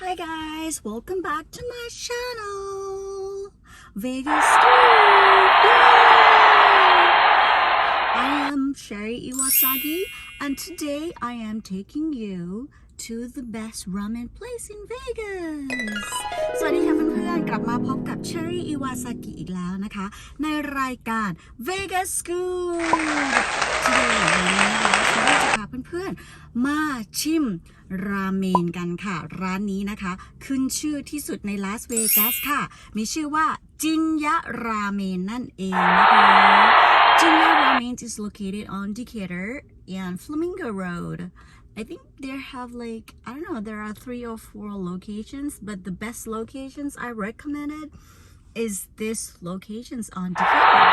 Hi guys, welcome back to my channel, Vegas Street. I am Sherry Iwasagi, and today I am taking you to the best ramen place in Vegas สวัสดีค่ะเพื่อนๆ กลับมาพบกับ Cherry Iwasaki อีกแล้วนะคะ ในรายการ Vegas School Today วันนี้นะคะฉันก็จะพาเพื่อนๆ มาชิมราเมนกันค่ะ ร้านนี้นะคะ ขึ้นชื่อที่สุดในลาสเวกัสค่ะ มีชื่อว่าจินยะราเมนนั่นเองนะคะ Jinya Ramen is located on Decatur and Flamingo Road. I think there have like I don't know there are three or four locations, but the best locations I recommended is this locations on Decatur.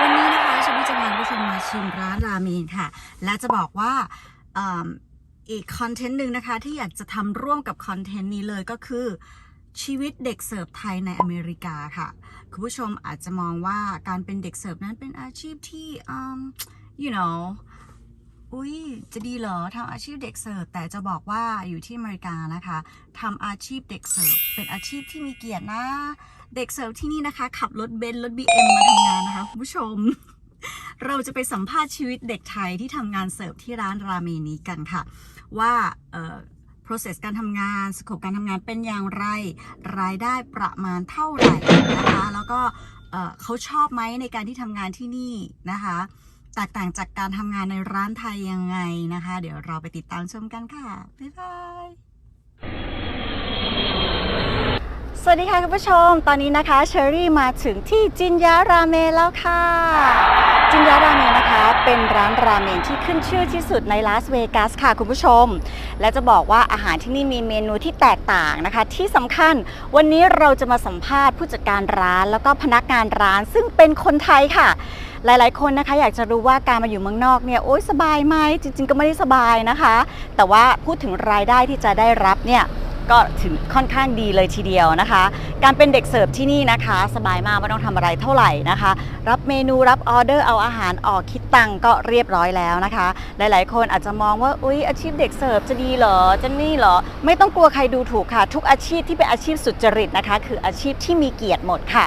วันนี้นะคะฉันจะพาผู้ชมมาชิมร้านราเมนค่ะ และจะบอกว่าอีกคอนเทนต์หนึ่งนะคะ ที่อยากจะทำร่วมกับคอนเทนต์นี้เลยก็คือชีวิตเด็กเสิร์ฟไทยในอเมริกาค่ะ คุณผู้ชมอาจจะมองว่าการเป็นเด็กเสิร์ฟนั้นเป็นอาชีพที่อืม you know อุ้ยจะดีเหรอทำอาชีพเด็กเสิร์ฟแต่จะบอกว่าอยู่ที่อเมริกานะคะทำอาชีพเด็กเสิร์ฟเป็นอาชีพที่มีเกียรตินะ เด็กเสิร์ฟที่นี่นะคะ ขับรถเบนซ์รถ BM มาทำงานนะคะคุณผู้ชม เราจะไปสัมภาษณ์ชีวิตเด็กไทยที่ทำงานเสิร์ฟที่ร้านราเมนนี้กันค่ะ ว่าเอ่อ process การทำงานสโคปการทำงานเป็นอย่างไร รายได้ประมาณเท่าไหร่นะคะ แล้วก็เอ่อเขาชอบไหมในการที่ทำงานที่นี่นะคะ แตกต่างจากการทำงานในร้านไทยยังไงนะคะ เดี๋ยวเราไปติดตามชมกันค่ะ บ๊ายบาย สวัสดีค่ะคุณผู้ชม ตอนนี้นะคะเชอรี่มาถึงที่จินยาราเมนแล้วค่ะ จินยาราเมนนะคะ เป็นร้านราเมนที่ขึ้นชื่อที่สุดในลาสเวกัสค่ะคุณผู้ชม และจะบอกว่าอาหารที่นี่มีเมนูที่แตกต่างนะคะ ที่สำคัญวันนี้เราจะมาสัมภาษณ์ผู้จัดการร้านแล้วก็พนักงานร้านซึ่งเป็นคนไทยค่ะ หลาย ๆ คนนะคะอยากจะรู้ว่าการมาอยู่เมืองนอกเนี่ยโอ๊ยสบายไหมจริง ๆ ก็ไม่ได้สบายนะคะ แต่ว่าพูดถึงรายได้ที่จะได้รับเนี่ยก็ถึงค่อนข้างดีเลยทีเดียวนะคะ การเป็นเด็กเสิร์ฟที่นี่นะคะ สบายมากไม่ต้องทำอะไรเท่าไหร่นะคะ รับเมนูรับออเดอร์เอาอาหารออกคิดตังก็เรียบร้อยแล้วนะคะ หลายๆ คนอาจจะมองว่าอุ๊ยอาชีพเด็กเสิร์ฟจะดีเหรอจะนี่เหรอ ไม่ต้องกลัวใครดูถูกค่ะ ทุกอาชีพที่เป็นอาชีพสุจริตนะคะ คืออาชีพที่มีเกียรติหมดค่ะ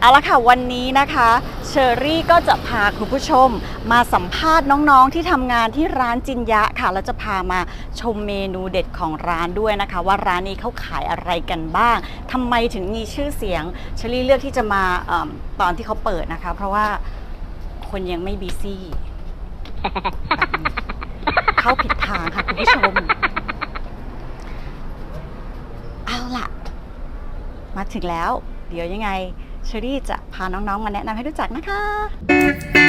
เอาละค่ะวันนี้นะคะเชอรี่ก็จะพาคุณผู้ชมมาสัมภาษณ์น้องๆที่ทำงานที่ร้านจินยะค่ะแล้วจะพามาชมเมนูเด็ดของร้านด้วยนะคะ ว่าร้านนี้เขาขายอะไรกันบ้างทำไมถึงมีชื่อเสียงเชอรี่เลือกที่จะมาเอมตอนที่เขาเปิดนะคะ เพราะว่าคนยังไม่บีซี่เข้าผิดทางค่ะคุณผู้ชม เอาล่ะ มาถึงแล้ว เดี๋ยวยังไง เชอรี่จะพาน้องๆ มาแนะนำให้รู้จักนะคะ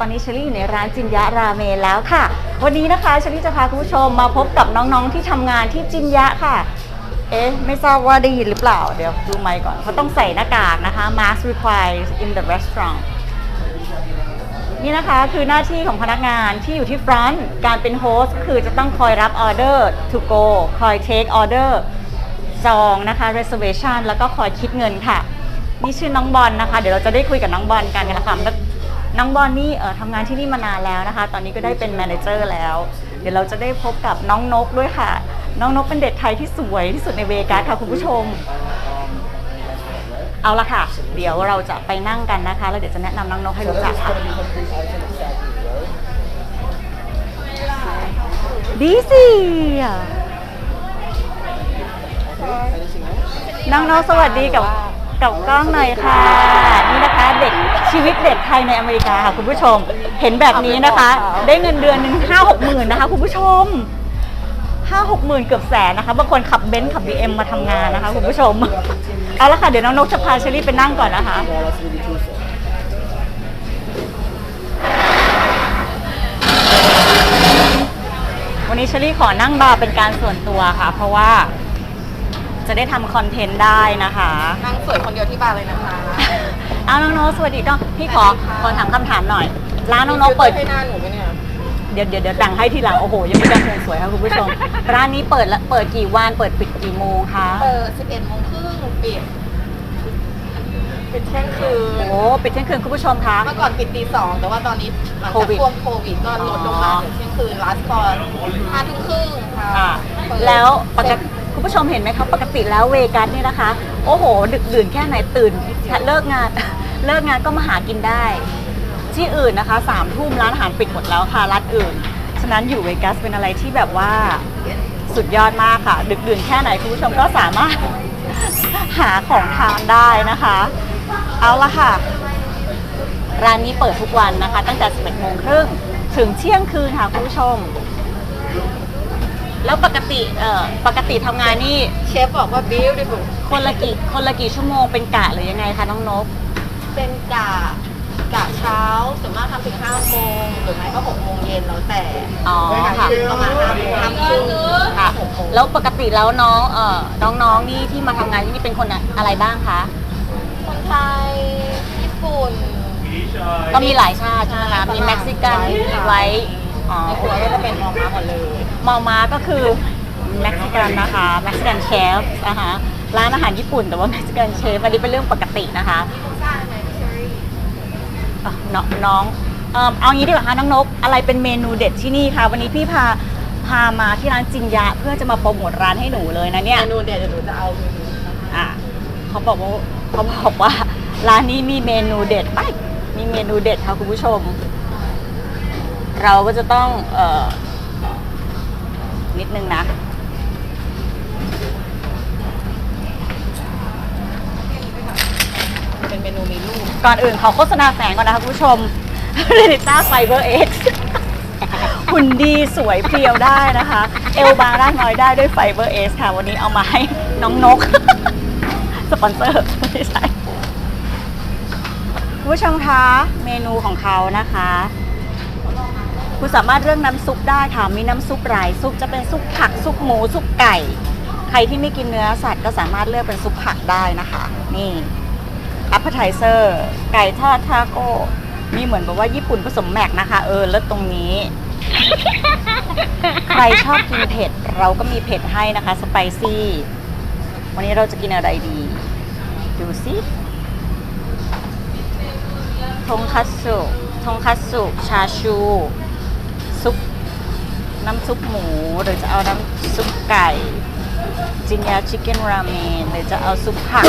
ตอนนี้เชอรี่อยู่ในร้านจินยะราเมนแล้วค่ะ วันนี้นะคะเชอรี่จะพาคุณผู้ชมมาพบกับน้องๆที่ทำงานที่จินยะค่ะ เอ๊ะ ไม่ทราบว่าได้ยินหรือเปล่า เดี๋ยวดูไมค์ก่อนเขาต้องใส่หน้ากากนะคะ mask required in the restaurant นี่นะคะคือหน้าที่ของพนักงานที่อยู่ที่ front การเป็นโฮสต์คือจะต้องคอยรับออเดอร์ to go คอย take order จองนะคะ reservation แล้วก็คอยคิดเงินค่ะ นี่ชื่อน้องบอลนะคะ เดี๋ยวเราจะได้คุยกับน้องบอลกันนะคะ น้องบอลนี่เออทำงานที่นี่มานานแล้วนะคะ ตอนนี้ก็ได้เป็นแมเนเจอร์แล้ว เดี๋ยวเราจะได้พบกับน้องนกด้วยค่ะ น้องนกเป็นเด็กไทยที่สวยที่สุดในเวกัสค่ะคุณผู้ชม เอาละค่ะ เดี๋ยวเราจะไปนั่งกันนะคะ แล้วเดี๋ยวจะแนะนำน้องนกให้รู้จักค่ะ ดีสิอ่น้องๆสวัสดีกับกับกล้องหน่อยค่ะนี่นะ คะเด็กชีวิตเด็กไทยในอเมริกาค่ะคุณผู้ชม เห็นแบบนี้นะคะ ได้เงินเดือนหนึ่งห้าหกหมื่นนะคะ คุณผู้ชมห้าหกหมื่นเกือบแสนนะคะบางคนขับเบนซ์ขับบีเอ็มมาทำงานนะคะ คุณผู้ชม เอาละค่ะเดี๋ยวน้องนกจะพาเชอรี่ไปนั่งก่อนนะคะเนี้เชอรี่ขอนั่งบาร์เป็นการส่วนตัวค่ะ เพราะว่าจะได้ทำคอนเทนต์ได้นะคะ นั่งสวยคนเดียวที่บาร์เลยนะคะเอาน้องโนตสวัสดีต้องพี่ขอขอถามคำถามหน่อย ร้านน้องโนตเปิด ให้หน้าหนูไหมเนี่ย เดี๋ยวเดี๋ยวเดี๋ยวดังให้ทีหลังโอ้โห ยังไม่ได้คงสวยค่ะคุณผู้ชม ร้านนี้เปิดละเปิดกี่วันเปิดปิดกี่โมงคะเปิด11โมงครึ่งปิดปิดเที่ยงคืน โอ้ปิดเที่ยงคืนคุณผู้ชมคะ เมื่อก่อนปิดตีสองแต่ว่าตอนนี้หลังโคจากวิด ช่วงโควิดก็ลดลงมาอ๋อเหลือเที่ยงคืน last call ห้าทุ่มครึ่งค่ะอ่าเปิดแล้วปกติคุณผู้ชมเห็นไหมคะปกติแล้วเวกัสเนี่ยนะคะ โอ้โห ดึกดื่นแค่ไหนตื่นเลิกงาน เลิกงานก็มาหากินได้ ที่อื่นนะคะสามทุ่มร้านอาหารปิดหมดแล้วค่ะร้านอื่น ฉะนั้นอยู่เวกัสเป็นอะไรที่แบบว่าสุดยอดมากค่ะ ดึกดื่นแค่ไหนคุณผู้ชมก็สามารถหาของทานได้นะคะ เอาละค่ะ ร้านนี้เปิดทุกวันนะคะ ตั้งแต่ 11โมงครึ่งถึงเที่ยงคืนค่ะคุณผู้ชม แล้วปกติเอ่อปกติทำงานนี่เชฟบอกว่า beautiful คนละกี่คนละกี่ชั่วโมงเป็นกะหรือยังไงคะน้องนก เป็นกะกะเช้าส่วนมากทำถึง5โมงหรือไม่ก็6โมงเย็นแล้วแต่อ๋อค่ะ ประมาณ5โมง5ครึ่งค่ะ หกโมงแล้วปกติแล้วน้องเอ่อน้องๆนี่ที่มาทำงานที่นี่เป็นคนอะไรบ้างคะคนไทยญี่ปุ่น ก็มีหลายชาติใช่ไหมคะมีเม็กซิกันไว้ อ๋อในครัวก็จะเป็นมองมาหมดเลยมอมาก็คือเม็กซิกันนะคะเม็กซิกันเชฟนะคะร้านอาหารญี่ปุ่นแต่ว่าเม็กซิกันเชฟอันนี้เป็นเรื่องปกตินะคะอะน้องน้องเอิ่มเอางี้ดีกว่าคะน้องนกอะไรเป็นเมนูเด็ดที่นี่คะวันนี้พี่พาพามาที่ร้านจินยะเพื่อจะมาโปรโมทร้านให้หนูเลยนะเนี่ยเมนูเดี๋ยวหนูจะเอาเมนูอะเขาบอกว่าเขาบอกว่าร้านนี้มีเมนูเด็ดไปมีเมนูเด็ดค่ะคุณผู้ชม เราก็จะต้องเอ่อนิดนึงนะ เป็นเมนูมีลูกก่อนอื่นขอโฆษณาแฝงก่อนนะคะคุณผู้ชมเรนิต้าไฟเบอร์เอ็กหุ่นดีสวยเพรียวได้นะคะ เอลบางร่างน้อยได้ด้วยไฟเบอร์เอสค่ะ วันนี้เอามาให้น้องนก สปอนเซอร์ไม่ใช่คุณผู้ชมคะ เมนูของเขานะคะ คุณสามารถเลือกน้ำซุปได้ค่ะ มีน้ำซุปหลายซุปจะเป็นซุปผักซุปหมูซุปไก่ ใครที่ไม่กินเนื้อสัตว์ก็สามารถเลือกเป็นซุปผักได้นะคะ นี่อัปเปอร์ไทเซอร์ไก่ทอดทาโก้มีเหมือนแบบว่าญี่ปุ่นผสมแม็กนะคะ เออแล้วตรงนี้ ใครชอบกินเผ็ด เราก็มีเผ็ดให้นะคะสไปซี่ วันนี้เราจะกินอะไรดี ดูสิทงคัตสึทงคัตสึชาชู ซุปน้ำซุปหมูหรือจะเอาน้ำซุปไก่จินยาชิคเก้นราเมนหรือจะเอาซุปผัก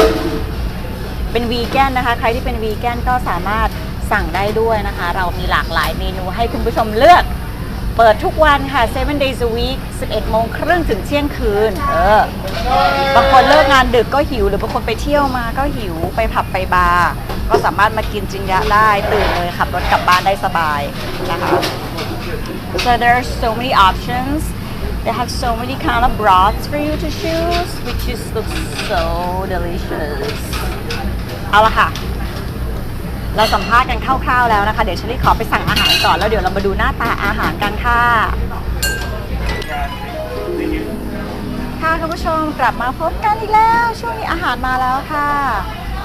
เป็นวีแกนนะคะ ใครที่เป็นวีแกนก็สามารถสั่งได้ด้วยนะคะ เรามีหลากหลายเมนูให้คุณผู้ชมเลือก เปิดทุกวันค่ะ 7 days a week 11โมงครึ่งถึงเที่ยงคืน เออบางคนเลิกงานดึกก็หิว หรือบางคนไปเที่ยวมาก็หิวไปผับไปบาร์ก็สามารถมากินจินยะได้ตื่นเลยขับรถกลับบ้านได้สบายนะคะ So there are so many options. They have so many kind of broths for you to choose, which just looks so delicious. เอาละค่ะ เราสัมภาษณ์กันคร่าวๆแล้วนะคะ เดี๋ยวเชลี่ขอไปสั่งอาหารก่อน แล้วเดี๋ยวเรามาดูหน้าตาอาหารกันค่ะ ค่ะคุณผู้ชมกลับมาพบกันอีกแล้ว ช่วงนี้อาหารมาแล้วค่ะ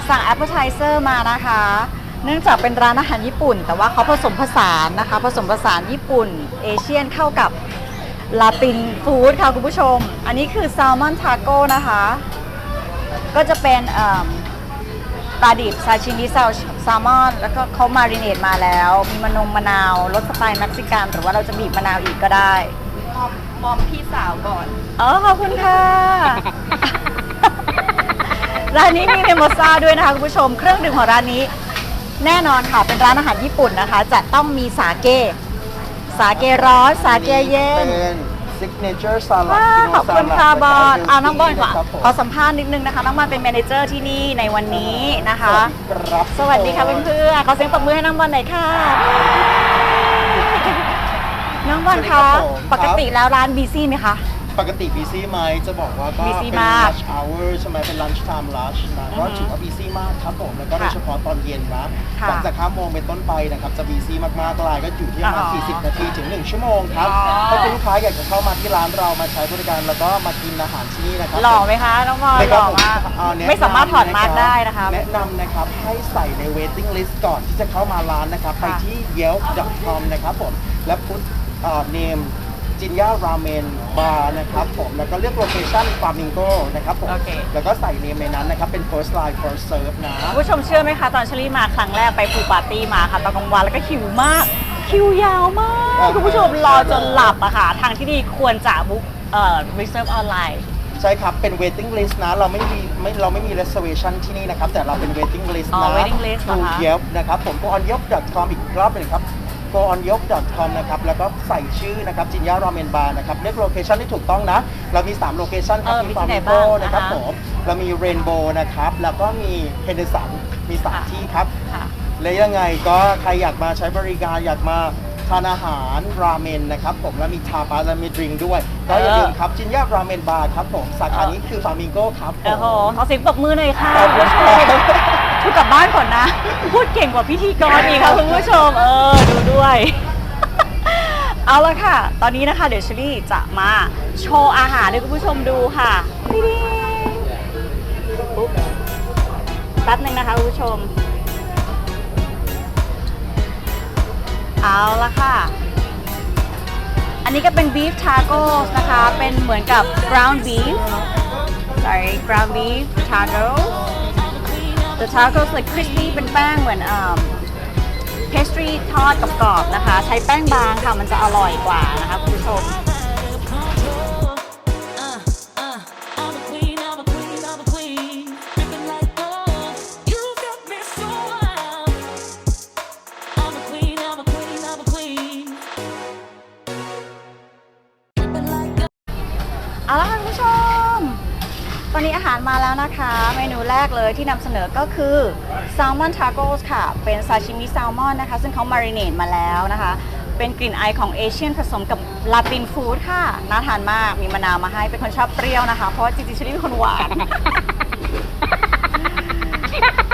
สั่งแอปเปอร์ไทเซอร์มานะคะ เนื่องจากเป็นร้านอาหารญี่ปุ่น แต่ว่าเขาผสมผสานนะคะ ผสมผสานญี่ปุ่น เอเชียนเข้ากับลาตินฟู้ดค่ะคุณผู้ชม อันนี้คือแซลมอนทาโก้นะคะ ก็จะเป็นเอิ่มปลาดิบซาชิมิแซลแซลมอน แล้วก็เขามาริเนตมาแล้ว มีมะนงมะนาวรสสไตล์เม็กซิกัน หรือว่าเราจะบีบมะนาวอีกก็ได้มอมมอมพี่สาวก่อนอ๋อขอบคุณค่ะร้านนี้มีเมโมซ่าด้วยนะคะคุณผู้ชม เครื่องดื่มของร้านนี้ แน่นอนค่ะเป็นร้านอาหารญี่ปุ่นนะคะ จะต้องมีสาเก สาเกร้อนสาเกเย็น เป็น signature salad ว้า Kino ขอบคุณ salad ค่ะบอลแล้วก็เอาน้องบอลก่อนครับผมขอสัมภาษณ์นิดนึงนะคะ น้องบอลเป็นแมเนเจอร์ที่นี่ในวันนี้นะคะครับสวัสดีค่ะเพื่อนๆขอเสียงปรบมือให้น้องบอลหน่อยค่ะ น้องบอลคะ ปกติแล้วร้านบีซี่ไหมคะ ปกติ busy ไหมจะบอกว่าก็ busy เป็น มาก lunch hour ใช่ไหมเป็น lunch time lunch นะก็อือฮึถือว่า busy มากครับผมแล้วก็โดยค่ะเฉพาะตอนเย็นนะค่ะหลังจาก5โมงเป็นต้นไปนะครับจะ busy มากๆลายก็อยู่ที่ประมาณอ๋อ40 นาทีถึง 1 ชั่วโมงครับอ๋อ ถ้าคุณลูกค้าอยากจะเข้ามาที่ร้านเรามาใช้บริการแล้วก็มากินอาหารที่นี่นะครับ หล่อไหมคะน้องพลอยนะหครับล่อผมมากเอ่อแนะนำไม่สามารถถอดมาร์กได้นะคะ แนะนำนะครับให้ใส่ใน waiting list ก่อนที่จะเข้ามาร้านนะครับ ไปที่ yelp.com นะครับผม และพุทเนม จินย่าราเมนบาร์นะครับผมแล้วก็เลือกโลเคชั่นฟามิงโกนะครับผมโอเค แล้วก็ใส่เนมในนั้นนะครับ เป็น first line first serve นะ คุณผู้ชมเชื่อไหมคะตอนเชลี่มาครั้งแรกไปฟูลปาร์ตี้มาค่ะตอนกลางวันแล้วก็หิวมาก คิวยาวมากอ่าคุณผู้ชมรอจนหลับอะค่ะ ทางที่ดีควรจะบุ๊กเอ่อ reserve ออนไลน์ ใช่ครับ เป็น waiting list นะ เราไม่มีไม่เราไม่มี reservation ที่นี่นะครับ แต่เราเป็น waiting list อ๋อนะ waiting list เหรอ through คะ Yelp นะครับผม go on yelp.com อีกรอบหนึ่งครับ go on yelp.com นะครับ แล้วก็ใส่ชื่อนะครับจินยาราเมนบาร์นะครับ เลือกโลเคชันที่ถูกต้องนะ เรามี 3 โลเคชันครับ เออมีที่ไหนโบ้างนะครับอ่าฮะ ผมเรามี Rainbow นะครับ แล้วก็มี Henderson มีค่ะ3ที่ครับ ค่ะ และยังไงก็ใครอยากมาใช้บริการอยากมาทานอาหารราเมนนะครับ ผมแล้วมีทาปาและมีดริงก์ด้วย ก็อย่าลืมครับจินยาราเมนบาร์ครับผมสาขานี้คือฟามิงโกครับผมโอ้โหขอเสียงปรบมือหน่อยค่ะ ขอบคุณครับทุ กกลับบ้านก่อนนะ พูดเก่งกว่าพิธีกรอีกค่ะคุณผู้ชม เออ ดูด้วย เอาละค่ะ ตอนนี้นะคะ เดี๋ยวเชลี่จะมาโชว์อาหารให้คุณผู้ชมดูค่ะปิ๊งปุ๊บแป๊บนึงนะคะคุณผู้ชม เอาละค่ะ อันนี้ก็เป็น beef tacos นะคะ เป็นเหมือนกับ ground beef sorry ground beef tacos the tacos like crispy เป็นแป้งเหมือนอ่า pastry ทอดกรอบๆนะคะ ใช้แป้งบางค่ะ มันจะอร่อยกว่านะคะคุณผู้ชม เลยที่นำเสนอก็คือ Salmon Tacos ค่ะ เป็นซาชิมิแซลมอนนะคะ ซึ่งเขามาริเนตมาแล้วนะคะ เป็นกลิ่นไอของเอเชียนผสมกับลาตินฟู้ดค่ะ น่าทานมากมีมะนาวมาให้เป็นคนชอบเปรี้ยวนะคะ เพราะว่าจริงๆฉันเป็นคนหวาน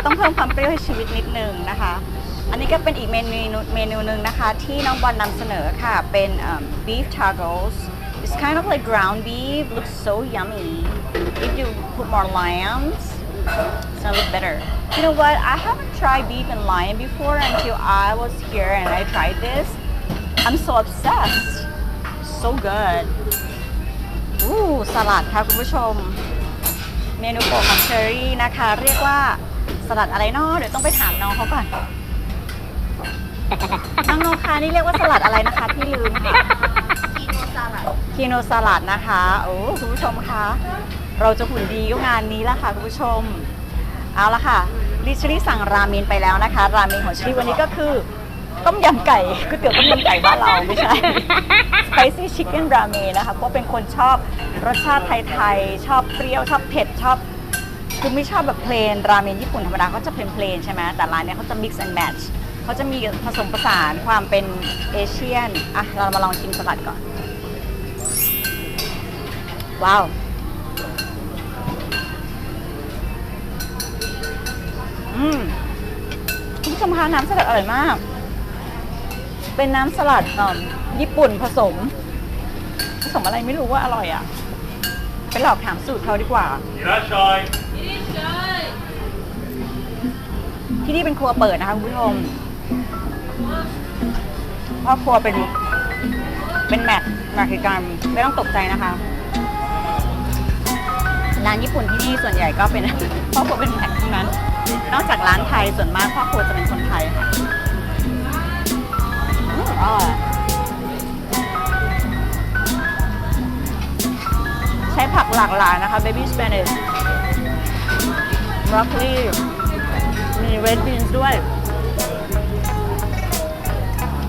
ต้องเพิ่มความเปรี้ยวให้ชีวิตนิดนึงนะคะ อันนี้ก็เป็นอีกเมนูเมนูหนึ่งนะคะ ที่น้องบอลนำเสนอค่ะ เป็นเอิ่ม beef tacos it's kind of like ground beef looks so yummy if you put more limes lions it's gonna look better you know what I haven't tried beef and lion before until I was here and I tried this I'm so obsessed so good อู้สลัดค่ะคุณผู้ชม เมนูโปรดของเชอรี่นะคะ เรียกว่าสลัดอะไรเนาะเดี๋ยวต้องไปถามน้องเขาก่อน น้องโนคะนี่เรียกว่าสลัดอะไรนะคะพี่ลืมค่ะคีโนสลัดนะคะ โอ้คุณผู้ชมคะ เราจะหุ่นดีก็งานนี้ละค่ะคุณผู้ชม เอาละค่ะลิชลี่สั่งราเมนไปแล้วนะคะ ราเมนของชลี่วันนี้ก็คือต้มยำไก่ก๋วยเตี๋ยวต้มยำไก่บ้านเราไม่ใช่ spicy chicken ramen นะคะเพราะเป็นคนชอบรสชาติไทยๆ ชอบเปรี้ยวชอบเผ็ดชอบคือไม่ชอบแบบเพลน ราเมนญี่ปุ่นธรรมดาก็จะเพลนเพลนๆใช่ไหมแต่ร้านเนี้ยเขาจะ mix and match เขาจะมีผสมผสานความเป็นเอเชียน อะ เรามาลองชิมสลัดก่อน ว้าว อืมคุณผู้ชมคะน้ำสลัดอร่อยมาก เป็นน้ำสลัดเอิ่มญี่ปุ่นผสม ผสมอะไรไม่รู้ว่าอร่อยอะ ไปหลอกถามสูตรเขาดีกว่าที่นี่เป็นครัวเปิดนะคะคุณผู้ชมพ่อครัวเป็น เป็นแมทมาคือการไม่ต้องตกใจนะคะ ร้านญี่ปุ่นที่นี่ส่วนใหญ่ก็เป็นพ่อครัวเป็นแมททั้งนั้น นอกจากร้านไทยส่วนมากพ่อครัวจะเป็นคนไทยค่ะอืมอร่อยใช้ผักหลากหลายนะคะ baby spinach broccoli มี red beans ด้วย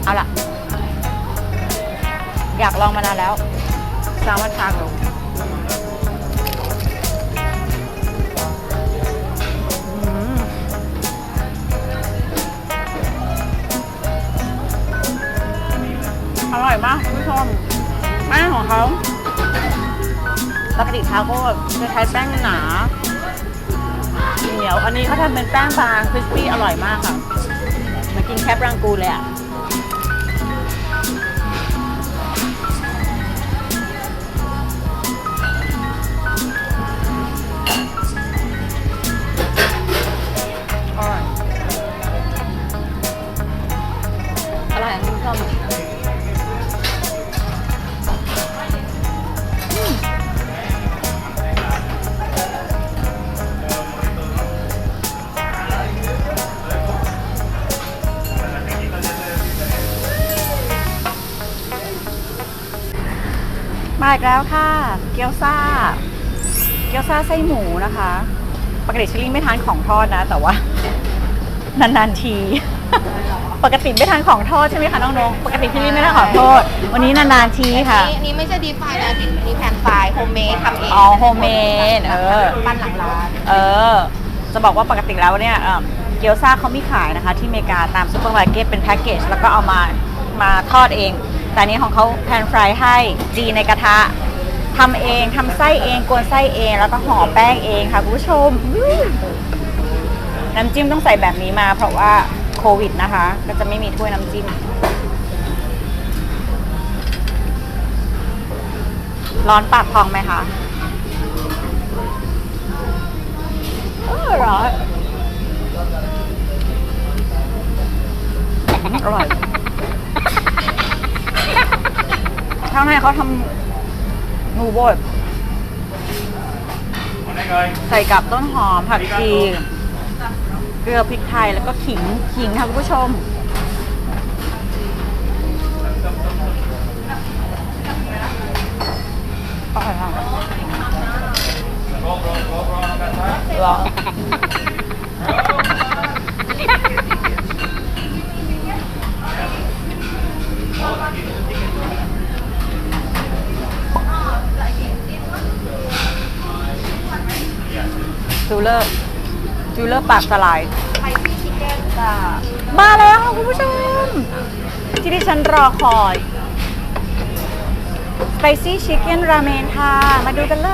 เอาล่ะ อยากลองมานานแล้วแซลมอนทาโก ร่อยมากคุณผู้ชมแป้งของเขาปกติทาโก้จะใช้แป้งหนาเหนียว อันนี้เขาทำเป็นแป้งบางคริสปี้อร่อยมากค่ะมากินแคปรังกูเลยอะอร่อยอร่อยคุณผู้ชม มาอีกแล้วค่ะ เกี๊ยวซ่า เกี๊ยวซ่าไส้หมูนะคะ ปกติชิลลี่ไม่ทานของทอดนะ แต่ว่า นานๆที ปกติไม่ทานของทอดใช่ไหมคะน้องนงปกติพี่ลี่ไม่ทานของทอด วันนี้นานๆทีค่ะอันนี้ไม่ใช่ดีฟายนะอันนี้แผ่นไฟล์โฮมเมดทำเองอ๋อโฮมเมดเออ ปั้นหลังร้านเออ จะบอกว่าปกติแล้วเนี่ยเอิ่มเกี๊ยวซ่าเขามีขายนะคะ ที่อเมริกาตามซูเปอร์มาร์เก็ตเป็นแพ็กเกจแล้วก็เอามามาทอดเอง แต่นี้ของเขาแพนฟรายให้จีในกระทะทำเองทำไส้เองกวนไส้เอง แล้วก็ห่อแป้งเองค่ะคุณผู้ชม น้ำจิ้มต้องใส่แบบนี้มา เพราะว่าโควิดนะคะ ก็จะไม่มีถ้วยน้ำจิ้ม ร้อนปากพองไหมคะอร้อนอร่อยางในเขาทำนูโบดใส่กับต้นหอมผักชี เกลือพริกไทยแล้วก็ขิงขิงค่ะคุณผู้ชม อร่อยมากเหรอ จูเลอร์จูเลอร์ปากสลายจ้ามาแล้วค่ะคุณผู้ชม ที่ดิฉันรอคอย Spicy Chicken Ramen ค่ะ มาดูกันเล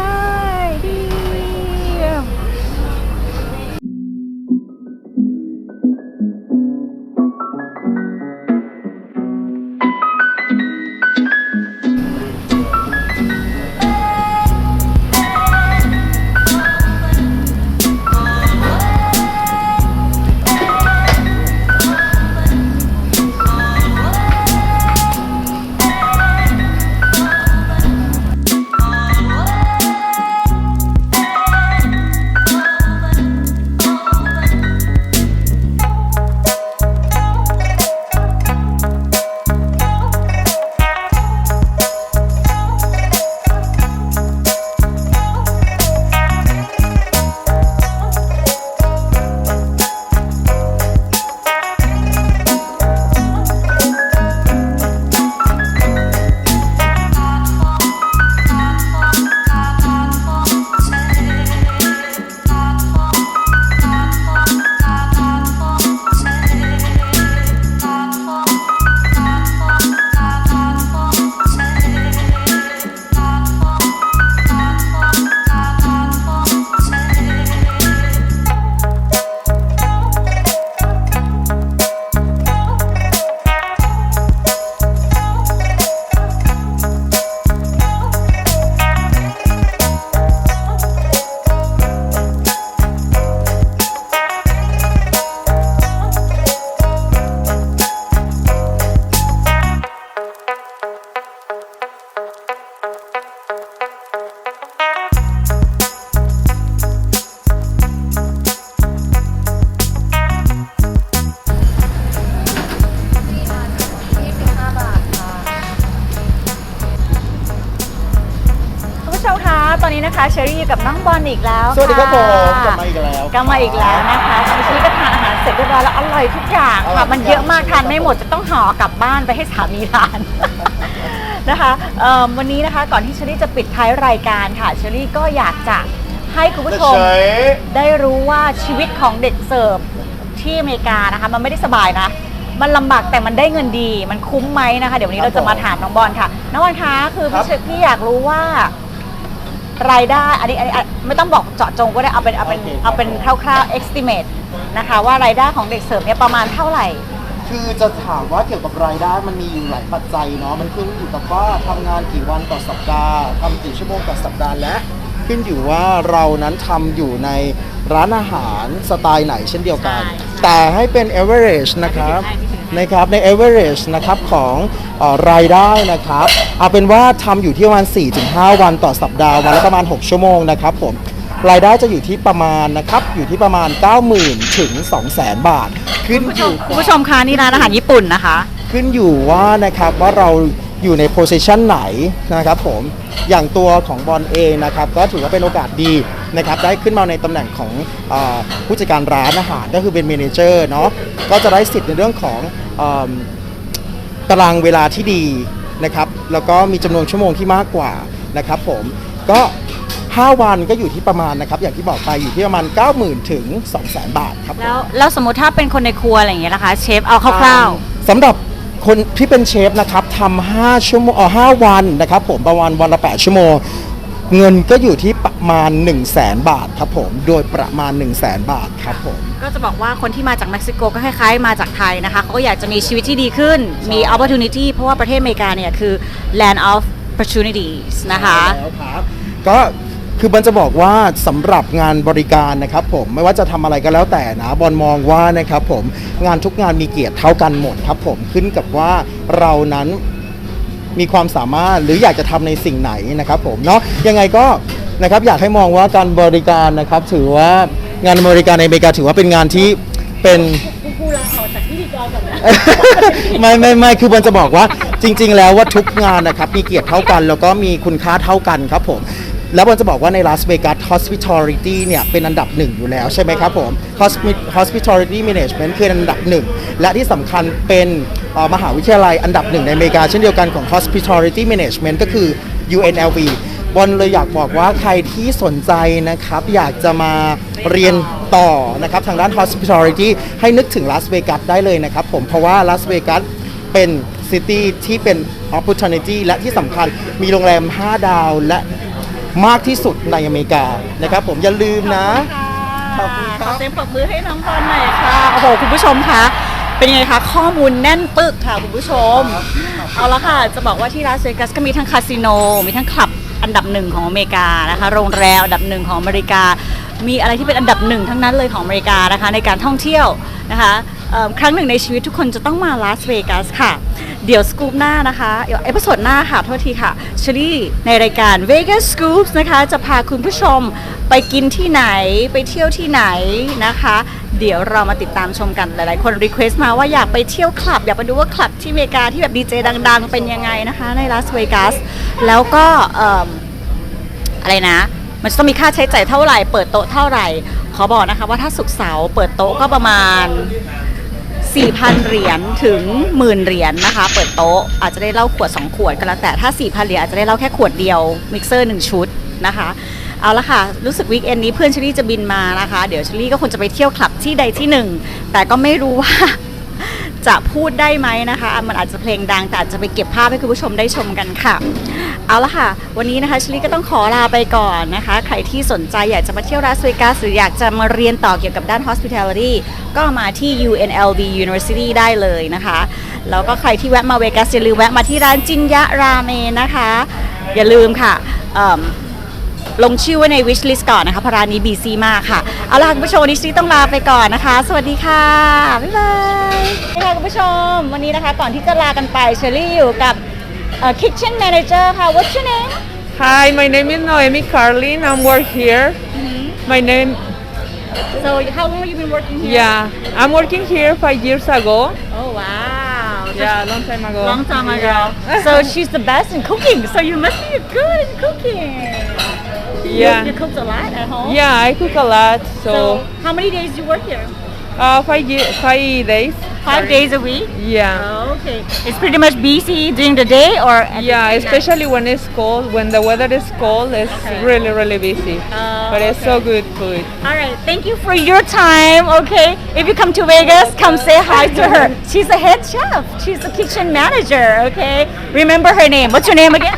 ยดี อยู่กับน้องบอลอีกแล้วสวัสดีครับผมะกลับมาอีกแล้วกลับมาอีกแล้วนะคะตอนนี้ก็ทานอาหารเสร็จเรียบร้อยแล้วอร่อยทุกอย่างอร่ค่ะอยทุกอย่างมันเยอะมากทานไม่หมดจะต้องห่อกลับบ้านไปให้สามีทานนะคะเอิ่มวันนี้นะคะก่อนที่เชอรี่จะปิดท้ายรายการค่ะเชอรี่ก็อยากจะให้คุณผู้ชมได้รู้ว่าชีวิตของเด็กเสิร์ฟที่อเมริกานะคะมันไม่ได้สบายนะมันลำบากแต่มันได้เงินดี มันคุ้มไหมนะคะ เดี๋ยววันนี้ครับเราจะมาถามน้องบอลค่ะน้องบอลคะคือครัพี่บเชพี่อยากรู้ว่า รายได้อันนี้อันนี้อันไม่ต้องบอกเจาะจงก็ได้เอาเป็นเอาเป็นโอเคครับ เอาเป็นคร่าวๆ estimate นะคะ ว่ารายได้ของเด็กเสิร์ฟเนี่ยประมาณเท่าไหร่ คือจะถามว่าเกี่ยวกับรายได้มันมีอยู่หลายปัจจัยเนาะมันขึ้นอยู่กับว่าทำงานกี่วันต่อสัปดาห์ทำกี่ชั่วโมงต่อสัปดาห์และ ขึ้นอยู่ว่าเรานั้นทำอยู่ในร้านอาหารสไตล์ไหนเช่นเดียวกัน ใช่ใช่แต่ให้เป็น average นะครับไม่ถึงให้ นะครับใน average นะครับของเออรายได้นะครับเอาเป็นว่าทำอยู่ที่ประมาณ 4-5 วันต่อสัปดาห์วันละประมาณ 6 ชั่วโมงนะครับผมรายได้จะอยู่ที่ประมาณนะครับอยู่ที่ประมาณ 90,000 ถึง 200,000 บาท ขึ้นอยู่คุณผู้ชมคะนี่ร้านอาหารญี่ปุ่นนะคะ ขึ้นอยู่ว่านะครับว่าเรา อยู่ในโพ i ิชันไหนนะครับผมอย่างตัวของบอลเองนะครับก็ถือว่าเป็นโอกาสดีนะครับได้ขึ้นมาในตำแหน่งของเออผู้จัดการร้านอาหารก็คือเป็นเมเนเจอร์เนาะก็จะได้สิทธิ์ในเรื่องของเอิ่มตารางเวลาที่ดีนะครับแล้วก็มีจำนวนชั่วโมงที่มากกว่านะครับผมก็ 5 วันก็อยู่ที่ประมาณนะครับอย่างที่บอกไปอยู่ที่ประมาณ 90,000 ถึง 200,000 บาทครับผมแล้วแล้วสมมติถ้าเป็นคนในครัวอะไรอย่างเงี้ยนะคะเชฟเอาคร่าวสำหรับ คนที่เป็นเชฟนะครับทำห้าชั่วโมงเออห้าวันนะครับผมประมาณวันละ8ชั่วโมง เงินก็อยู่ที่ประมาณ 1 0 0 0 0แสนบาทครับผมโดยประมาณ 1 0 0 0 0แสนบาทครับผมๆก็จะบอกว่าคนที่มาจากเม็กซิโกก็คล้ายๆ มาจากไทยนะคะเขาก็อยากจะมีชีวิตที่ดีขึ้น มี opportunity เพราะว่าประเทศอเมริกาเนี่ยคือ land of opportunities นะคะ แล้วครับก็ คือมันจะบอกว่าสำหรับงานบริการนะครับผมไม่ว่าจะทำอะไรก็แล้วแต่นะบอลมองว่านะครับผมงานทุกงานมีเกียรติเท่ากันหมดครับผมขึ้นกับว่าเรานั้นมีความสามารถหรืออยากจะทำในสิ่งไหนนะครับผมเนาะยังไงก็นะครับอยากให้มองว่าการบริการนะครับ ถือว่างานบริการในอเมริกาถือว่าเป็นงานที่เป็นไม่ไม่ไม่คือมันจะบอกว่าจริง ๆ แล้วว่าทุกงานนะครับมีเกียรติเท่ากัน แล้วก็มีคุณค่าเท่ากันครับผม แล้วมันจะบอกว่าในลาสเวกัส hospitality เนี่ยเป็นอันดับหนึ่งอยู่แล้วใช่ไหมครับผม hospitality management คืออันดับหนึ่งและที่สำคัญเป็นออมหาวิทยาลัยอันดับหนึ่งในอเมริกาเช่นเดียวกันของ hospitality management ก็คือ UNLV บอลเลยอยากบอกว่าใครที่สนใจนะครับ อยากจะมาเรียนต่อนะครับ ทางด้าน hospitality ให้นึกถึงลาสเวกัสได้เลยนะครับผมเพราะว่าลาสเวกัสเป็นซิตี้ที่เป็น opportunity และที่สำคัญมีโรงแรม 5 ดาวและ มากที่สุดในอเมริกานะครับผมอย่าลืมนะ ขอบคุณครับขอเสียงปรบมือให้น้องบอลหน่อยค่ะ โอ้โห คุณผู้ชมคะ เป็นยังไงคะ ข้อมูลแน่นปึกค่ะ คุณผู้ชม เอาละค่ะ จะบอกว่าที่ลาสเวกัสก็มีทั้งคาสิโน มีทั้งคลับอันดับหนึ่งของอเมริกานะคะ โรงแรมอันดับหนึ่งของอเมริกา มีอะไรที่เป็นอันดับหนึ่งทั้งนั้นเลยของอเมริกานะคะ ในการท่องเที่ยวนะคะเอิ่ม ครั้งหนึ่งในชีวิตทุกคนจะต้องมาลาสเวกัสค่ะ เดี๋ยวสกู๊ปหน้านะคะเดี๋ยวเอพิโซดหน้าค่ะโทษทีค่ะเชอรี่ในรายการ Vegas Scoops นะคะ จะพาคุณผู้ชมไปกินที่ไหนไปเที่ยวที่ไหนนะคะ เดี๋ยวเรามาติดตามชมกันหลายๆ คนรีเควสต์มาว่าอยากไปเที่ยวคลับ อยากไปดูว่าคลับที่อเมริกาที่แบบดีเจดัง ๆ เป็นยังไงนะคะในลาสเวกัสแล้วก็ออะไรนะมันจะต้องมีค่าใช้จ่ายเท่าไหร่ เปิดโต๊ะเท่าไหร่ ขอบอกนะคะว่าถ้าสุกเสาร์เปิดโต๊ะก็ประมาณ 4,000 เหรียญถึงหมื่นเหรียญนะคะ เปิดโต๊ะอาจจะได้เหล้าขวด 2 ขวดก็แล้วแต่ถ้า 4,000 เหรียญอาจจะได้เหล้าแค่ขวดเดียว มิกเซอร์ 1 ชุดนะคะเอาละค่ะ รู้สึกวีคเอนนี้เพื่อนเชลี่จะบินมานะคะ เดี๋ยวเชลี่ก็คงจะไปเที่ยวคลับที่ใดที่หนึ่ง แต่ก็ไม่รู้ว่า จะพูดได้ไหมนะคะ มันอาจจะเพลงดังแต่อาจจะไปเก็บภาพให้คุณผู้ชมได้ชมกันค่ะ เอาละค่ะ วันนี้นะคะชลีก็ต้องขอลาไปก่อนนะคะ ใครที่สนใจอยากจะมาเที่ยวลาสเวกัสหรืออยากจะมาเรียนต่อเกี่ยวกับด้าน hospitality ก็มาที่ UNLV University ได้เลยนะคะ แล้วก็ใครที่แวะมาเวกัสอย่าลืมแวะมาที่ร้านจินยะราเมนนะคะ อย่าลืมค่ะ ลงชื่อไว้ใน wish list ก่อนนะคะเพราะร้านนี้ BC มากค่ะ เอาล่ะคุณผู้ชมวันนี้ซีต้องลาไปก่อนนะคะ สวัสดีค่ะ บ๊ายบายนี่ค่ะคุณผู้ชมวันนี้นะคะก่อนที่จะลากันไปเชอรี่อยู่กับเอ่อ kitchen manager ค่ะ what's your name Hi, my name is Noemi Carlin. I'm work here. My name, so how long have you been working here yeah, I'm working here five years ago. oh wow So Yeah, long time ago. long time ago so she's the best in cooking so you must be good in cooking You- Yeah. you, cooked a lot at home Yeah, I cook a lot. so So, how many days do you work here uh, five five days. five days a week Yeah. Oh, okay. It's pretty much busy during the day or at the- Yeah, especially when it's cold. When the weather is cold, it's Okay. really, really busy. Oh, but it's so good food. All right. Thank you for your time. Okay. If you come to Vegas, come say hi to her. She's a head chef. She's a kitchen manager. Okay. Remember her name. What's your name again?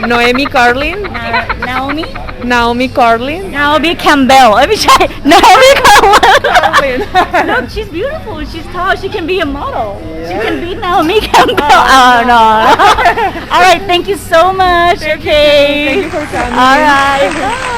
Noemi Carlin. Na- Naomi? Naomi Carlin. Naomi Campbell. Let me try. Naomi Carlin. No, she's beautiful. She's tall. She can be a model. She can be Naomi Campbell. Oh, no. Oh, All right. Thank you so much. okay. Thank you for coming. All right.